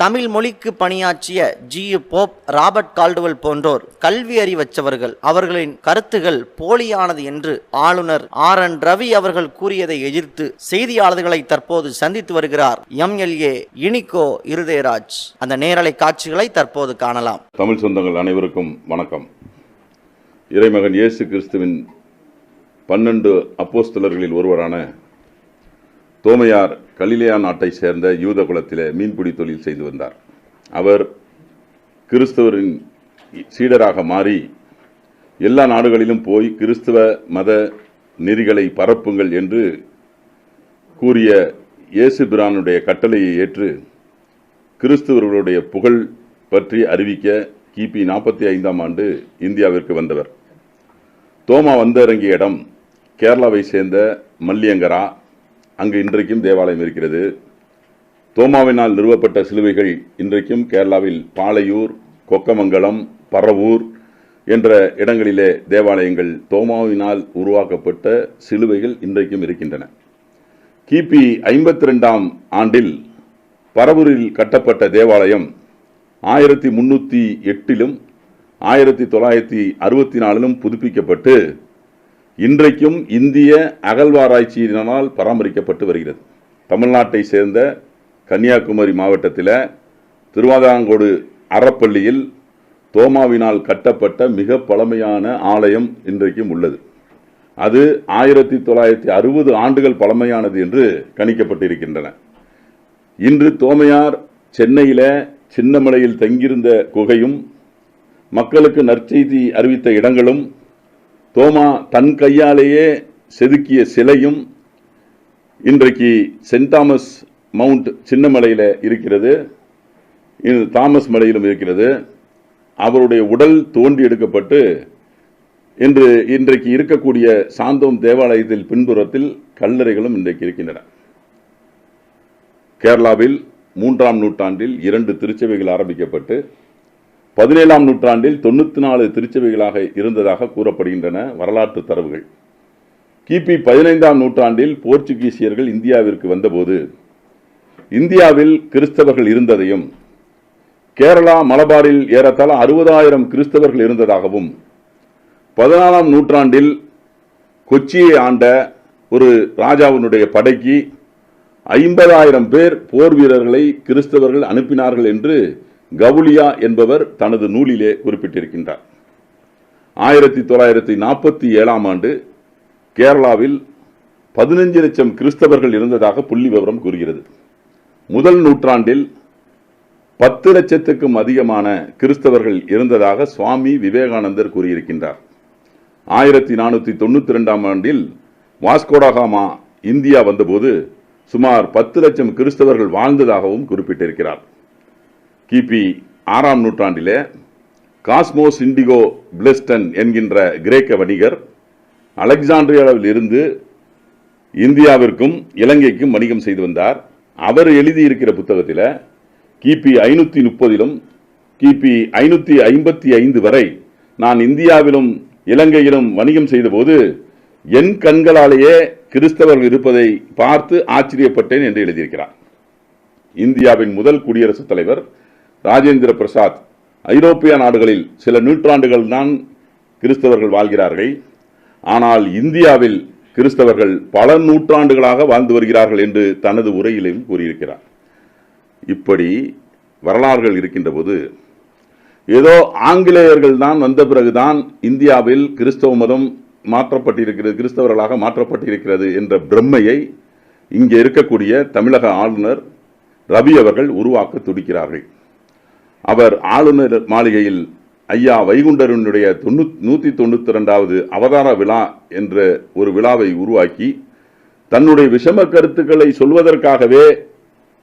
தமிழ் மொழிக்கு பணியாற்றிய G. Pope Robert Caldwell போன்றோர் கல்வி அறிவச்சவர்கள் அவர்களின் கருத்துகள் போலியானது என்று ஆளுநர் ஆர். என். ரவி அவர்கள் கூறியதை எதிர்த்து செய்தியாளர்களை தற்போது சந்தித்து வருகிறார் எம்எல்ஏ இனிகோ இருதயராஜ். அந்த நேரலை காட்சிகளை தற்போது காணலாம். தமிழ் சொந்தங்கள் அனைவருக்கும் வணக்கம். இறைமகன் இயேசு கிறிஸ்துவின் பன்னெண்டு அப்போஸ்தலர்களில் ஒருவரான தோமையார் கலிலேயா நாட்டை சேர்ந்த யூத குலத்திலே மீன்பிடி தொழில் செய்து வந்தார். அவர் கிறிஸ்தவரின் சீடராக மாறி எல்லா நாடுகளிலும் போய் கிறிஸ்தவ மத நெறிகளை பரப்புங்கள் என்று கூறிய இயேசு பிரானுடைய கட்டளையை ஏற்று கிறிஸ்தவர்களுடைய புகழ் பற்றி அறிவிக்க கிபி நாற்பத்தி ஐந்தாம் ஆண்டு இந்தியாவிற்கு வந்தவர். தோமா வந்திறங்கிய இடம் கேரளாவை சேர்ந்த மல்லியங்கரா அங்கு இன்றைக்கும் தேவாலயம் இருக்கிறது. தோமாவினால் நிறுவப்பட்ட சிலுவைகள் இன்றைக்கும் கேரளாவில் பாலையூர் கொக்கமங்கலம் பரவூர் என்ற இடங்களிலே தேவாலயங்கள் தோமாவினால் உருவாக்கப்பட்ட சிலுவைகள் இன்றைக்கும் இருக்கின்றன. கிபி ஐம்பத்தி ரெண்டாம் ஆண்டில் பரவூரில் கட்டப்பட்ட தேவாலயம் ஆயிரத்தி முன்னூற்றி எட்டிலும் ஆயிரத்தி தொள்ளாயிரத்தி அறுபத்தி நாலிலும் புதுப்பிக்கப்பட்டு இன்றைக்கும் இந்திய அகழ்வாராய்ச்சியினால் பராமரிக்கப்பட்டு வருகிறது. தமிழ்நாட்டை சேர்ந்த கன்னியாகுமரி மாவட்டத்தில் திருவாதாங்கோடு அறப்பள்ளியில் தோமாவினால் கட்டப்பட்ட மிக பழமையான ஆலயம் இன்றைக்கும் உள்ளது. அது ஆயிரத்தி தொள்ளாயிரத்தி அறுபது ஆண்டுகள் பழமையானது என்று கணிக்கப்பட்டிருக்கின்றன. இன்று தோமையார் சென்னையில் சின்னமலையில் தங்கியிருந்த குகையும் மக்களுக்கு நற்செய்தி அறிவித்த இடங்களும் தோமா தன் கையாலேயே செதுக்கிய சிலையும் இன்றைக்கு சென்ட் தாமஸ் மவுண்ட் சின்னமலையில் இருக்கிறது. இது தாமஸ் மலையிலும் இருக்கிறது. அவருடைய உடல் தோண்டி எடுக்கப்பட்டு இன்று இன்றைக்கு இருக்கக்கூடிய சாந்தோம் தேவாலயத்தில் பின்புறத்தில் கல்லறைகளும் இன்றைக்கு இருக்கின்றன. கேரளாவில் மூன்றாம் நூற்றாண்டில் இரண்டு திருச்சபைகள் ஆரம்பிக்கப்பட்டு பதினேழாம் நூற்றாண்டில் தொண்ணூற்றி நாலு திருச்சபைகளாக இருந்ததாக கூறப்படுகின்றன வரலாற்று தரவுகள். கிபி பதினைந்தாம் நூற்றாண்டில் போர்ச்சுகீசியர்கள் இந்தியாவிற்கு வந்தபோது இந்தியாவில் கிறிஸ்தவர்கள் இருந்ததையும் கேரளா மலபாரில் ஏறத்தாழ அறுபதாயிரம் கிறிஸ்தவர்கள் இருந்ததாகவும் பதினாலாம் நூற்றாண்டில் கொச்சியை ஆண்ட ஒரு ராஜாவினுடைய படைக்கு ஐம்பதாயிரம் பேர் போர் வீரர்களை கிறிஸ்தவர்கள் அனுப்பினார்கள் என்று கவுலியா என்பவர் தனது நூலிலே குறிப்பிட்டிருக்கின்றார். ஆயிரத்தி தொள்ளாயிரத்தி நாற்பத்தி ஏழாம் ஆண்டு கேரளாவில் பதினஞ்சு லட்சம் கிறிஸ்தவர்கள் இருந்ததாக புள்ளி விவரம் கூறுகிறது. முதல் நூற்றாண்டில் பத்து லட்சத்துக்கும் அதிகமான கிறிஸ்தவர்கள் இருந்ததாக சுவாமி விவேகானந்தர் கூறியிருக்கின்றார். ஆயிரத்தி நானூற்றி தொண்ணூற்றி ரெண்டாம் ஆண்டில் வாஸ்கோடாகாமா இந்தியா வந்தபோது சுமார் பத்து லட்சம் கிறிஸ்தவர்கள் வாழ்ந்ததாகவும் குறிப்பிட்டிருக்கிறார். கிபி ஆறாம் நூற்றாண்டிலே காஸ்மோஸ் இண்டிகோ பிளெஸ்டன் என்கின்ற கிரேக்க வணிகர் அலெக்சாண்ட்ரியாவில் இருந்து இந்தியாவிற்கும் இலங்கைக்கும் வணிகம் செய்து வந்தார். அவர் எழுதியிருக்கிற புத்தகத்தில் கிபி ஐநூற்றி முப்பதிலும் கிபி ஐநூற்றி ஐம்பத்தி ஐந்து வரை நான் இந்தியாவிலும் இலங்கையிலும் வணிகம் செய்தபோது என் கண்களாலேயே கிறிஸ்தவர்கள் இருப்பதை பார்த்து ஆச்சரியப்பட்டேன் என்று எழுதியிருக்கிறார். இந்தியாவின் முதல் குடியரசுத் தலைவர் ராஜேந்திர பிரசாத் ஐரோப்பிய நாடுகளில் சில நூற்றாண்டுகள் தான் கிறிஸ்தவர்கள் வாழ்கிறார்கள். ஆனால் இந்தியாவில் கிறிஸ்தவர்கள் பல நூற்றாண்டுகளாக வாழ்ந்து வருகிறார்கள் என்று தனது உரையிலும் கூறியிருக்கிறார். இப்படி வரலாறுகள் இருக்கின்ற போது ஏதோ ஆங்கிலேயர்கள் தான் வந்த பிறகுதான் இந்தியாவில் கிறிஸ்தவ மதம் மாற்றப்பட்டிருக்கிறது கிறிஸ்தவர்களாக மாற்றப்பட்டிருக்கிறது என்ற பிரம்மையை இங்கே இருக்கக்கூடிய தமிழக ஆளுநர் ரவி அவர்கள் உருவாக்க துடிக்கிறார்கள். அவர் ஆளுநர் மாளிகையில் ஐயா வைகுண்டரனுடைய தொண்ணூ நூற்றி தொண்ணூற்றி ரெண்டாவது அவதார விழா என்ற ஒரு விழாவை உருவாக்கி தன்னுடைய விஷம கருத்துக்களை சொல்வதற்காகவே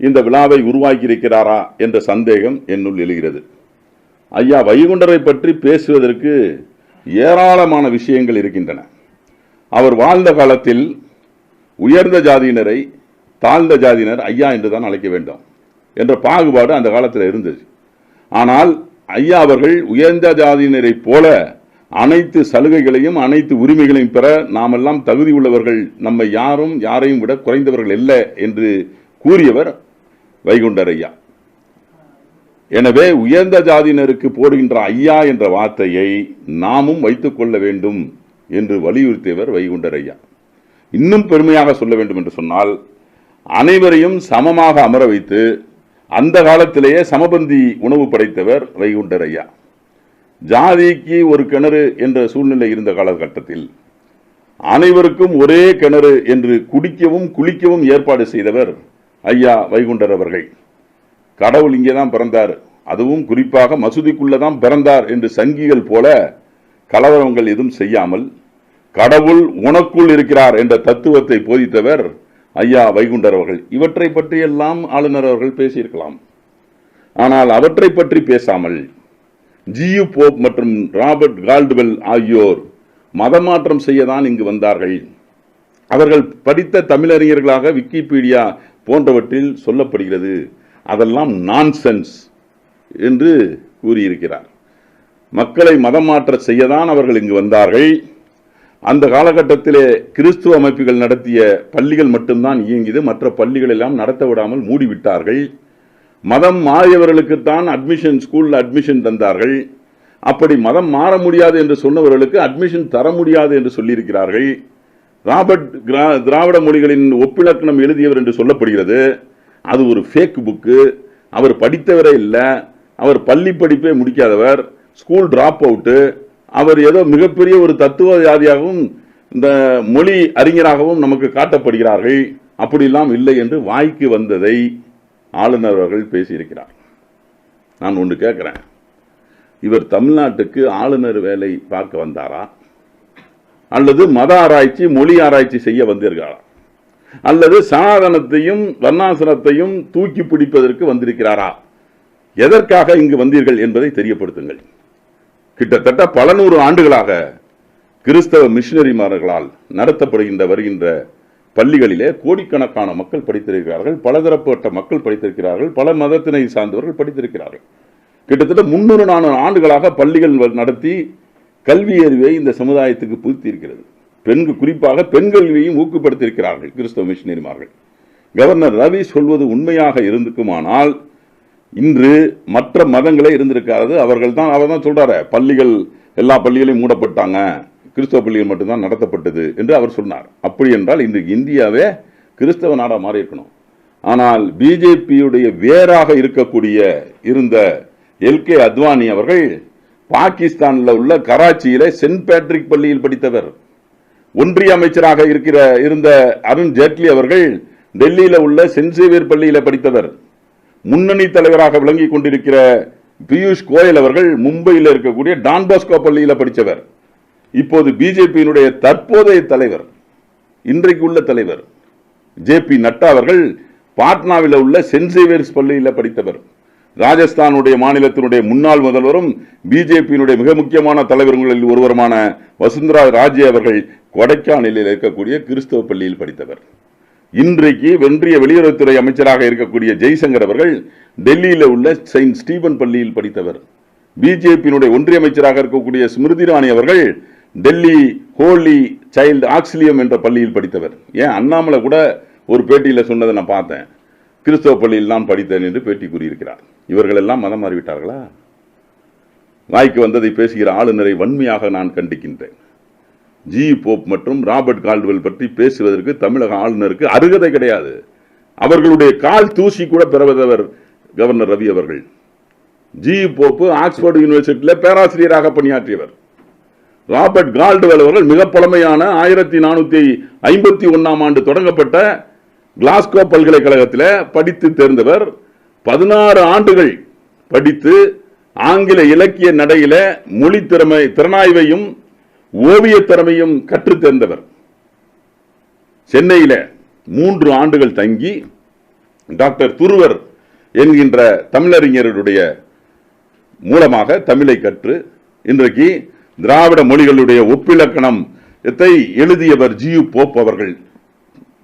இந்த விழாவை உருவாக்கியிருக்கிறாரா என்ற சந்தேகம் என்னுள் எழுகிறது. ஐயா வைகுண்டரை பற்றி பேசுவதற்கு ஏராளமான விஷயங்கள் இருக்கின்றன. அவர் வாழ்ந்த காலத்தில் உயர்ந்த ஜாதியினரை தாழ்ந்த ஜாதியினர் ஐயா என்று தான் அழைக்க வேண்டும் என்ற பாகுபாடு அந்த காலத்தில் இருந்தது. ஆனால் ஐயா அவர்கள் உயர்ந்த ஜாதியினரைப் போல அனைத்து சலுகைகளையும் அனைத்து உரிமைகளையும் பெற நாமெல்லாம் தகுதி உள்ளவர்கள். நம்மை யாரும் யாரையும் விட குறைந்தவர்கள் அல்ல என்று கூறியவர் வைகுண்டர் ஐயா. எனவே உயர்ந்த ஜாதியினருக்கு போடுகின்ற ஐயா என்ற வார்த்தையை நாமும் வைத்துக் கொள்ள வேண்டும் என்று வலியுறுத்தியவர் வைகுண்டர் ஐயா. இன்னும் பெருமையாக சொல்ல வேண்டும் என்று சொன்னால் அனைவரையும் சமமாக அமர வைத்து அந்த காலத்திலேயே சமபந்தி உணவு படைத்தவர் வைகுண்டர் ஐயா. ஜாதிக்கு ஒரு கிணறு என்ற சூழ்நிலை இருந்த காலகட்டத்தில் அனைவருக்கும் ஒரே கிணறு என்று குடிக்கவும் குளிக்கவும் ஏற்பாடு செய்தவர் ஐயா வைகுண்டர் அவர்கள். கடவுள் இங்கே தான் பிறந்தார். அதுவும் குறிப்பாக மசூதிக்குள்ளே தான் பிறந்தார் என்று சங்கிகள் போல கலவரங்கள் எதுவும் செய்யாமல் கடவுள் உனக்குள் இருக்கிறார் என்ற தத்துவத்தை போதித்தவர் ஐயா வைகுண்டர் அவர்கள் இவற்றை பற்றியெல்லாம் ஆளுநர் அவர்கள் பேசியிருக்கலாம். ஆனால் அவற்றை பற்றி பேசாமல் ஜியு போப் மற்றும் ராபர்ட் கால்டுவெல் ஆகியோர் மதமாற்றம் செய்யதான் இங்கு வந்தார்கள். அவர்கள் படித்த தமிழறிஞர்களாக விக்கிபீடியா போன்றவற்றில் சொல்லப்படுகிறது. அதெல்லாம் நான்சென்ஸ் என்று கூறியிருக்கிறார். மக்களை மதம் செய்யதான் அவர்கள் இங்கு வந்தார்கள். அந்த காலகட்டத்திலே கிறிஸ்துவ அமைப்புகள் நடத்திய பள்ளிகள் மட்டும்தான் இயங்கியது. மற்ற பள்ளிகள் எல்லாம் நடத்த விடாமல் மூடிவிட்டார்கள். மதம் மாறியவர்களுக்குத்தான் அட்மிஷன் ஸ்கூலில் அட்மிஷன் தந்தார்கள். அப்படி மதம் மாற முடியாது என்று சொன்னவர்களுக்கு அட்மிஷன் தர முடியாது என்று சொல்லியிருக்கிறார்கள். ராபர்ட் கிரா- திராவிட மொழிகளின் ஒப்பிலக்கணம் எழுதியவர் என்று சொல்லப்படுகிறது. அது ஒரு ஃபேக் புக்கு அவர் படித்தவரே இல்லை. அவர் பள்ளி படிப்பே முடிக்காதவர். ஸ்கூல் ட்ராப் அவுட்டு அவர் ஏதோ மிகப்பெரிய ஒரு தத்துவவாதியாகவும் இந்த மொழி அறிஞராகவும் நமக்கு காட்டப்படுகிறார்கள். அப்படிலாம் இல்லை என்று வாய்க்கு வந்ததை ஆளுநர் அவர்கள் பேசியிருக்கிறார். நான் ஒன்று கேட்குறேன். இவர் தமிழ்நாட்டுக்கு ஆளுநர் வேலை பார்க்க வந்தாரா? அல்லது மத ஆராய்ச்சி மொழி ஆராய்ச்சி செய்ய வந்திருக்காரா? அல்லது சனாதனத்தையும் வர்ணாசனத்தையும் தூக்கி பிடிப்பதற்கு வந்திருக்கிறாரா? எதற்காக இங்கு வந்தீர்கள் என்பதை தெரியப்படுத்துங்கள். கிட்டத்தட்ட பல நூறு ஆண்டுகளாக கிறிஸ்தவ மிஷினரிமார்களால் நடத்தப்படுகின்ற வருகின்ற பள்ளிகளிலே கோடிக்கணக்கான மக்கள் படித்திருக்கிறார்கள் பலதரப்பட்ட மக்கள் படித்திருக்கிறார்கள் பல மதத்தினை சார்ந்தவர்கள் படித்திருக்கிறார்கள். கிட்டத்தட்ட முன்னூறு நானூறு ஆண்டுகளாக பள்ளிகள் நடத்தி கல்வி அறிவை இந்த சமுதாயத்துக்கு புகுத்தியிருக்கிறது. பெண்கள் குறிப்பாக பெண் கல்வியையும் ஊக்கப்படுத்தியிருக்கிறார்கள் கிறிஸ்தவ மிஷினரிமார்கள். கவர்னர் ரவி சொல்வது உண்மையாக இருந்துக்குமானால் இன்று மற்ற மதங்களே இருந்திருக்காது. அவர்கள் தான் அவர் தான் சொல்றாரு பள்ளிகள் எல்லா பள்ளிகளையும் மூடப்பட்டாங்க. கிறிஸ்தவ பள்ளிகள் மட்டும்தான் நடத்தப்பட்டது என்று அவர் சொன்னார். அப்படி என்றால் இன்று இந்தியாவே கிறிஸ்தவ நாடாக மாறி இருக்கணும் ஆனால் பிஜேபியுடைய வேராக இருக்கக்கூடிய இருந்த எல்கே அத்வானி அவர்கள் பாகிஸ்தானில் உள்ள கராச்சியில் சென்ட் பேட்ரிக் பள்ளியில் படித்தவர். ஒன்றிய அமைச்சராக இருக்கிற இருந்த அருண் ஜேட்லி அவர்கள் டெல்லியில் உள்ள சென்ட் சேவியர் படித்தவர். முன்னணி தலைவராக விளங்கி கொண்டிருக்கிற பியூஷ் கோயல் அவர்கள் மும்பையில் இருக்கக்கூடிய டான் பாஸ்கோ படித்தவர் இப்போது பிஜேபியினுடைய தற்போதைய தலைவர் இன்றைக்கு உள்ள தலைவர் ஜே பி நட்டா அவர்கள் பாட்னாவில் உள்ள சென்ட் சேவியர்ஸ் பள்ளியில் படித்தவர். ராஜஸ்தானுடைய மாநிலத்தினுடைய முன்னாள் முதல்வரும் பிஜேபியினுடைய மிக முக்கியமான தலைவர்களில் ஒருவருமான வசுந்தரா ராஜே அவர்கள் கொடைக்கானலில் இருக்கக்கூடிய கிறிஸ்தவ பள்ளியில் படித்தவர். இன்றைக்கு வென்றிய வெளியுறவுத்துறை அமைச்சராக இருக்கக்கூடிய ஜெய்சங்கர் அவர்கள் டெல்லியில் உள்ள செயின்ட் ஸ்டீபன் பள்ளியில் படித்தவர். பிஜேபியினுடைய ஒன்றிய அமைச்சராக இருக்கக்கூடிய ஸ்மிருதி இராணி அவர்கள் டெல்லி ஹோலி சைல்டு ஆக்சிலியம் என்ற பள்ளியில் படித்தவர். ஏன்? அண்ணாமலை கூட ஒரு பேட்டியில் சொன்னதை நான் பார்த்தேன். கிறிஸ்தவ பள்ளியில் நான் படித்தேன் என்று பேட்டி கூறியிருக்கிறார். இவர்கள் எல்லாம் மதம் மாறிவிட்டார்களா? வாய்க்கு வந்ததை பேசுகிற ஆளுநரை வன்மையாக நான் கண்டிக்கின்றேன். ஜி போப் மற்றும் ராபர்ட் கால்டுவெல் பற்றி பேசுவதற்கு தமிழக ஆளுநருக்கு அருகதை கிடையாது. அவர்களுடைய கால் தூசி கூட பெறுவதவர் கவர்னர் ரவி அவர்கள். ஜி போப்பு ஆக்ஸ்போர்ட் யூனிவர்சிட்டியில் பேராசிரியராக பணியாற்றியவர். ராபர்ட் கால்டுவெல் அவர்கள் மிக பழமையான ஆயிரத்தி நானூற்றி ஐம்பத்தி ஒன்றாம் ஆண்டு தொடங்கப்பட்ட கிளாஸ்கோ பல்கலைக்கழகத்தில் படித்து தேர்ந்தவர். பதினாறு ஆண்டுகள் படித்து ஆங்கில இலக்கிய நடையில மொழி திறமை திறனாய்வையும் ஓவிய திறமையும் கற்றுத் தேர்ந்தவர் சென்னையில மூன்று ஆண்டுகள் தங்கி டாக்டர் துருவர் என்கின்ற தமிழறிஞருடைய மூலமாக தமிழை கற்று இன்றைக்கு திராவிட மொழிகளுடைய ஒப்பிலக்கணம் எழுதியவர் ஜியு போப் அவர்கள்.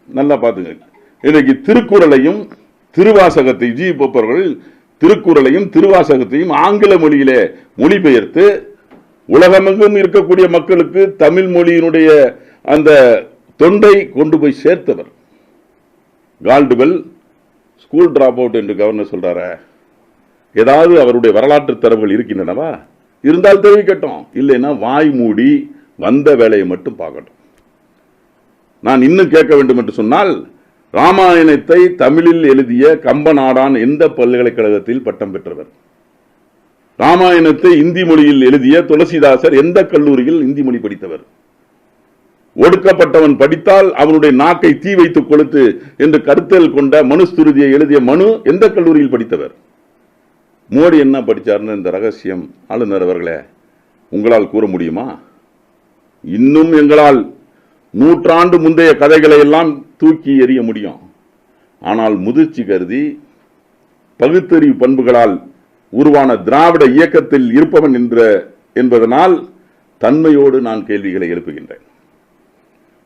நல்லா பார்த்துங்க இன்றைக்கு திருக்குறளையும் திருவாசகத்தை ஜி போப் அவர்கள் திருக்குறளையும் திருவாசகத்தையும் ஆங்கில மொழியிலே மொழிபெயர்த்து உலகமெங்கும் இருக்கக்கூடிய மக்களுக்கு தமிழ் மொழியினுடைய அந்த தொண்டை கொண்டு போய் சேர்த்தவர். கால்டுவெல் ஸ்கூல் டிராப் அவுட் என்று கவர்னர் சொல்றாரே. ஏதாவது அவருடைய வரலாற்று தரவுகள் இருக்கின்றனவா? இருந்தால் தெரிவிக்கட்டும். இல்லைன்னா வாய் மூடி வந்த வேலையை மட்டும் பார்க்கட்டும். நான் இன்னும் கேட்க வேண்டும் என்று சொன்னால் ராமாயணத்தை தமிழில் எழுதிய கம்பநாடான் எந்த பல்கலைக்கழகத்தில் பட்டம் பெற்றவர்? ராமாயணத்தை இந்தி மொழியில் எழுதிய துளசிதாசர் எந்த கல்லூரியில் இந்தி மொழி படித்தவர்? ஒடுக்கப்பட்டவன் படித்தால் அவனுடைய நாக்கை தீ வைத்துக் கொளுத்து என்று கருத்தல் கொண்ட மனுஸ்துருதியை எழுதிய மனு எந்த கல்லூரியில் படித்தவர்? மோடி என்ன படித்தார்னு இந்த ரகசியம் ஆளுநர் அவர்களே உங்களால் கூற முடியுமா? இன்னும் எங்களால் நூற்றாண்டு முந்தைய கதைகளை எல்லாம் தூக்கி எறிய முடியும். ஆனால் முதிர்ச்சி கருதி பகுத்தறிவு பண்புகளால் உருவான திராவிட இயக்கத்தில் இருப்பவன் என்ற என்பதனால் தன்மையோடு நான் கேள்விகளை எழுப்புகின்றேன்.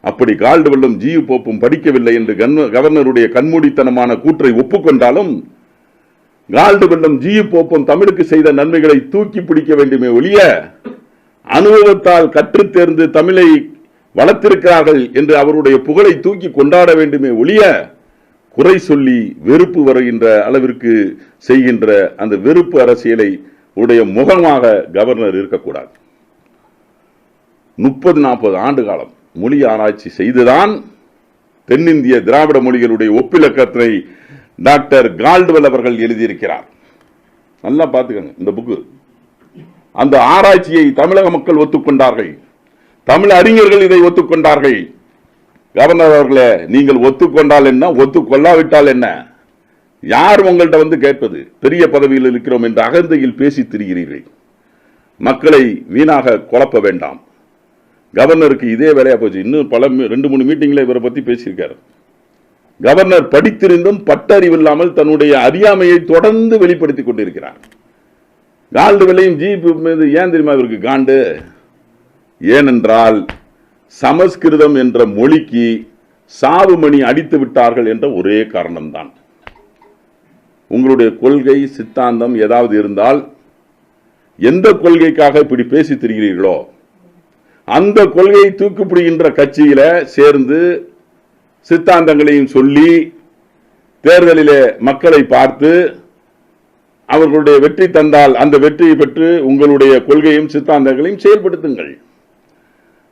அப்படி கால்டுவெல்லும் வெள்ளம் ஜியு போப்பும் படிக்கவில்லை என்று கவர்னருடைய கண்மூடித்தனமான கூற்றை ஒப்புக்கொண்டாலும் கால்டுவெல்லும் வெள்ளம் ஜியு போப்பும் தமிழுக்கு செய்த நன்மைகளை தூக்கி பிடிக்க வேண்டுமே ஒழிய அனுபவத்தால் கற்றுத் தேர்ந்து தமிழை வளர்த்திருக்கிறார்கள் என்று அவருடைய புகழை தூக்கி கொண்டாட வேண்டுமே ஒழிய குறை சொல்லி வெறுப்பு வருகின்ற அளவிற்கு செய்கின்ற அந்த வெறுப்பு அரசியலை உடைய முகமாக கவர்னர் இருக்கக்கூடாது. முப்பது நாற்பது ஆண்டு காலம் மொழி ஆராய்ச்சி செய்துதான் தென்னிந்திய திராவிட மொழிகளுடைய ஒப்பிலக்கத்தை டாக்டர் கால்டுவெல் அவர்கள் எழுதியிருக்கிறார். நல்லா பார்த்துக்கங்க இந்த புக்கு. அந்த ஆராய்ச்சியை தமிழக மக்கள் ஒத்துக்கொண்டார்கள். தமிழ் அறிஞர்கள் இதை ஒத்துக்கொண்டார்கள். கவர்னர் அவர்களே நீங்கள் ஒத்துக்கொண்டால் என்ன? ஒத்துக்கொள்ளாவிட்டால் என்ன? யார் உங்கள்கிட்ட வந்து கேட்பது? பெரிய பதவியில் இருக்கிறோம் என்று அகந்தையில் பேசி திரிகிறீர்கள். மக்களை வீணாக குழப்ப வேண்டாம். கவர்னருக்கு இதே வேலையாக போச்சு. இன்னும் பல மீ- ரெண்டு மூணு மீட்டிங்கில் இவரை பற்றி பேசியிருக்காரு. கவர்னர் படித்திருந்தும் பட்டறிவில்லாமல் தன்னுடைய அறியாமையை தொடர்ந்து வெளிப்படுத்திக் கொண்டிருக்கிறார். கால்டு விலையும் ஜீப் மீது ஏன் தெரியுமா இவருக்கு காண்டு? ஏனென்றால் சமஸ்கிருதம் என்ற மொழிக்கு சாவுமணி அடித்து விட்டார்கள் என்ற ஒரே காரணம்தான். உங்களுடைய கொள்கை சித்தாந்தம் ஏதாவது இருந்தால் எந்த கொள்கைக்காக இப்படி பேசி திரிகிறீர்களோ அந்த கொள்கையை தூக்கிப்பிடிக்கின்ற கட்சியில சேர்ந்து சித்தாந்தங்களையும் சொல்லி தேர்தலிலே மக்களை பார்த்து அவர்களுடைய வெற்றி தந்தால் அந்த வெற்றியை பெற்று உங்களுடைய கொள்கையும் சித்தாந்தங்களையும் செயல்படுத்துங்கள்.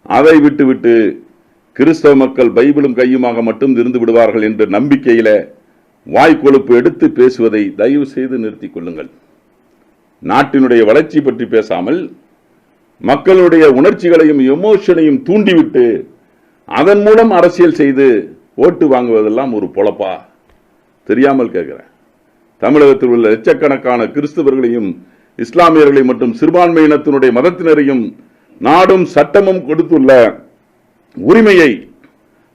அதை விட்டுவிட்டு கிறிஸ்தவ மக்கள் பைபிளும் கையுமாக மட்டும் இருந்து விடுவார்கள் என்ற நம்பிக்கையில வாய்க்கொழுப்பு எடுத்து பேசுவதை தயவு செய்து நிறுத்திக் கொள்ளுங்கள். நாட்டினுடைய வளர்ச்சி பற்றி பேசாமல் மக்களுடைய உணர்ச்சிகளையும் எமோஷனையும் தூண்டிவிட்டு அதன் மூலம் அரசியல் செய்து ஓட்டு வாங்குவதெல்லாம் ஒரு பொழப்பா? தெரியாமல் கேட்கிறேன். தமிழகத்தில் உள்ள லட்சக்கணக்கான கிறிஸ்தவர்களையும் இஸ்லாமியர்களையும் மற்றும் சிறுபான்மையினத்தினுடைய மதத்தினரையும் நாடும் சட்டமும் கொடுத்துள்ள உரிமையை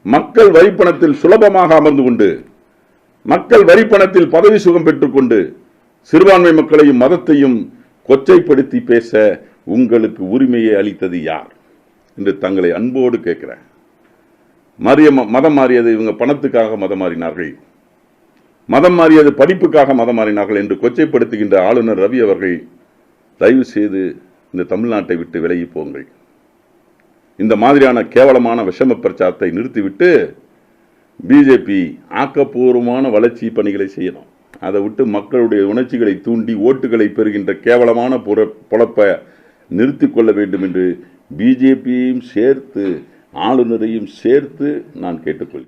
மக்கள் வரிப்பணத்தில் சுலபமாக அமர்ந்து கொண்டு மக்கள் வரிப்பணத்தில் பதவி சுகம் பெற்றுக்கொண்டு சிறுபான்மை மக்களையும் மதத்தையும் கொச்சைப்படுத்தி பேச உங்களுக்கு உரிமையை அளித்தது யார்? என்று தங்களை அன்போடு கேட்கிறேன் மாறிய மதம் மாறியது இவங்க பணத்துக்காக மதம் மாறினார்கள். மதம் மாறியது படிப்புக்காக மதம் மாறினார்கள் என்று கொச்சைப்படுத்துகின்ற ஆளுநர் ரவி அவர்கள் தயவு செய்து இந்த தமிழ்நாட்டை விட்டு விலகி போங்கள். இந்த மாதிரியான கேவலமான விஷம பிரச்சாரத்தை நிறுத்திவிட்டு பிஜேபி ஆக்கப்பூர்வமான வளர்ச்சி பணிகளை செய்யணும் அதை விட்டு மக்களுடைய உணர்ச்சிகளை தூண்டி ஓட்டுகளை பெறுகின்ற கேவலமான புற புழப்பை நிறுத்தி கொள்ள வேண்டும் என்று பிஜேபியையும் சேர்த்து ஆளுநரையும் சேர்த்து நான் கேட்டுக்கொள்கிறேன்.